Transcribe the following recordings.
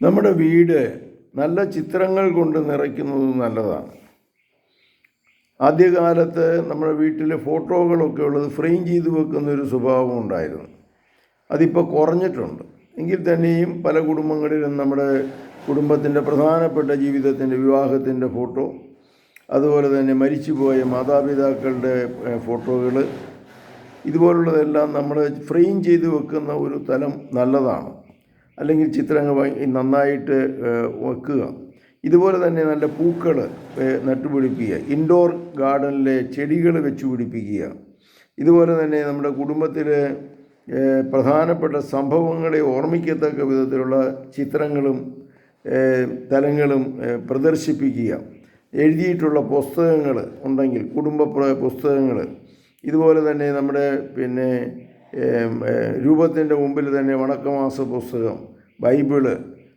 നമ്മുടെ വീട് നല്ല ചിത്രങ്ങൾ കൊണ്ട് നിറയ്ക്കുന്നത് നല്ലതാണ്. ആദ്യകാലത്ത് നമ്മുടെ വീട്ടിൽ ഫോട്ടോകളൊക്കെ ഉള്ളത് ഫ്രെയിം ചെയ്ത് വെക്കുന്ന ഒരു സ്വഭാവം ഉണ്ടായിരുന്നു. അതിപ്പോൾ കുറഞ്ഞിട്ടുണ്ട്. എങ്കിൽ തന്നെയും പല കുടുംബങ്ങളിലും നമ്മുടെ കുടുംബത്തിന്റെ പ്രധാനപ്പെട്ട ജീവിതത്തിന്റെ വിവാഹത്തിന്റെ ഫോട്ടോ അതുപോലെ തന്നെ മരിച്ചുപോയ മാതാപിതാക്കളുടെ ഫോട്ടോകൾ ഇതുപോലുള്ളതെല്ലാം നമ്മൾ ഫ്രെയിം ചെയ്ത് വെക്കുന്ന ഒരു തലം നല്ലതാണ്. അല്ലെങ്കിൽ ചിത്രങ്ങൾ നന്നായിട്ട് വെക്കുക. ഇതുപോലെ തന്നെ നല്ല പൂക്കൾ നട്ടുപിടിപ്പിക്കുക. ഇൻഡോർ ഗാർഡനിലെ ചെടികൾ വെച്ചു പിടിപ്പിക്കുക. ഇതുപോലെ തന്നെ നമ്മുടെ കുടുംബത്തിലെ പ്രധാനപ്പെട്ട സംഭവങ്ങളെ ഓർമ്മിക്കത്തക്ക വിധത്തിലുള്ള ചിത്രങ്ങളും തലങ്ങളും പ്രദർശിപ്പിക്കുക. എഴുതിയിട്ടുള്ള പുസ്തകങ്ങൾ ഉണ്ടെങ്കിൽ കുടുംബ പുസ്തകങ്ങൾ ഇതുപോലെ തന്നെ നമ്മുടെ പിന്നെ രൂപത്തിന്റെ മുമ്പിൽ തന്നെ വണക്കമാസ പുസ്തകം ബൈബിൾ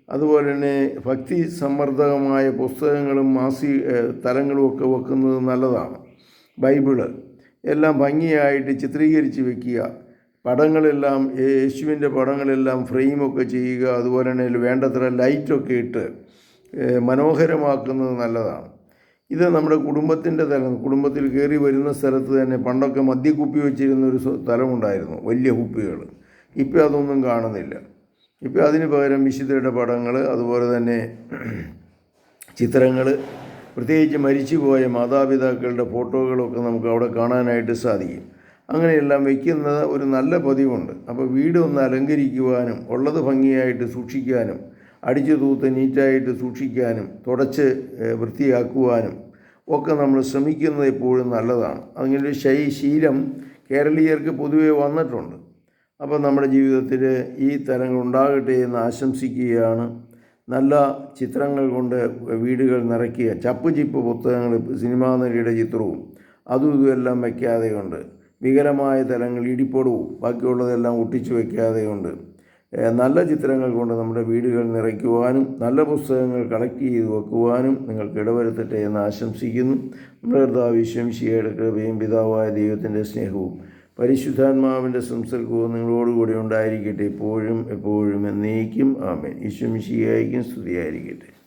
അതുപോലെ തന്നെ ഭക്തി സമ്മർദ്ദകമായ പുസ്തകങ്ങളും മാസി തലങ്ങളും ഒക്കെ വെക്കുന്നത് നല്ലതാണ്. ബൈബിൾ എല്ലാം ഭംഗിയായിട്ട് ചിത്രീകരിച്ച് വെക്കുക. പടങ്ങളെല്ലാം യേശുവിന്റെ പടങ്ങളെല്ലാം ഫ്രെയിമൊക്കെ ചെയ്യുക. അതുപോലെ തന്നെ വേണ്ടത്ര ലൈറ്റൊക്കെ ഇട്ട് മനോഹരമാക്കുന്നത് നല്ലതാണ്. ഇത് നമ്മുടെ കുടുംബത്തിന്റെ തലം കുടുംബത്തിൽ കയറി വരുന്ന സ്ഥലത്ത് തന്നെ പണ്ടൊക്കെ മദ്യക്കുപ്പി വെച്ചിരുന്ന ഒരു സ്ഥ- സ്ഥലമുണ്ടായിരുന്നു വലിയ കുപ്പികൾ. ഇപ്പോൾ അതൊന്നും കാണുന്നില്ല. ഇപ്പോൾ അതിന് പകരം വിശുദ്ധരുടെ പടങ്ങൾ അതുപോലെ തന്നെ ചിത്രങ്ങൾ പ്രത്യേകിച്ച് മരിച്ചുപോയ മാതാപിതാക്കളുടെ ഫോട്ടോകളൊക്കെ നമുക്ക് അവിടെ കാണാനായിട്ട് സാധിക്കും. അങ്ങനെയെല്ലാം വയ്ക്കുന്നത് ഒരു നല്ല പതിവുണ്ട്. അപ്പോൾ വീട് ഒന്ന് അലങ്കരിക്കുവാനും ഉള്ളത് ഭംഗിയായിട്ട് സൂക്ഷിക്കാനും അടിച്ചു തൂത്ത് നീറ്റായിട്ട് സൂക്ഷിക്കാനും തുടച്ച് വൃത്തിയാക്കുവാനും ഒക്കെ നമ്മൾ ശ്രമിക്കുന്നത് എപ്പോഴും നല്ലതാണ്. അങ്ങനെ ശൈ ശീലം കേരളീയർക്ക് പൊതുവെ വന്നിട്ടുണ്ട്. അപ്പോൾ നമ്മുടെ ജീവിതത്തിൽ ഈ തരങ്ങൾ ഉണ്ടാകട്ടെ എന്ന് ആശംസിക്കുകയാണ്. നല്ല ചിത്രങ്ങൾ കൊണ്ട് വീടുകൾ നിറയ്ക്കുക ചപ്പ് ചിപ്പ് പുസ്തകങ്ങൾ സിനിമാ നടിയുടെ ചിത്രവും അതും ഇതുമെല്ലാം വയ്ക്കാതെ കൊണ്ട് വികലമായ തലങ്ങൾ ഇടിപ്പൊടവും ബാക്കിയുള്ളതെല്ലാം ഒട്ടിച്ചു വയ്ക്കാതെ കൊണ്ട് ഏഹ് നല്ല ചിത്രങ്ങൾ കൊണ്ട് നമ്മുടെ വീടുകൾ നിറയ്ക്കുവാനും നല്ല പുസ്തകങ്ങൾ കളക്ട് ചെയ്ത് വെക്കുവാനും നിങ്ങൾക്ക് ഇടവരുത്തട്ടെ എന്ന് ആശംസിക്കുന്നു. നമ്മുടെ കർത്താവ് വിശ്വംശിയുടെ കൃപയും പിതാവായ ദൈവത്തിന്റെ സ്നേഹവും പരിശുദ്ധാത്മാവിന്റെ സംസർഗവും നിങ്ങളോടുകൂടി ഉണ്ടായിരിക്കട്ടെ. എപ്പോഴും എപ്പോഴും എന്നേക്കും. ആമേൻ. വിശ്വംശിയായിരിക്കും സ്തുതിയായിരിക്കട്ടെ.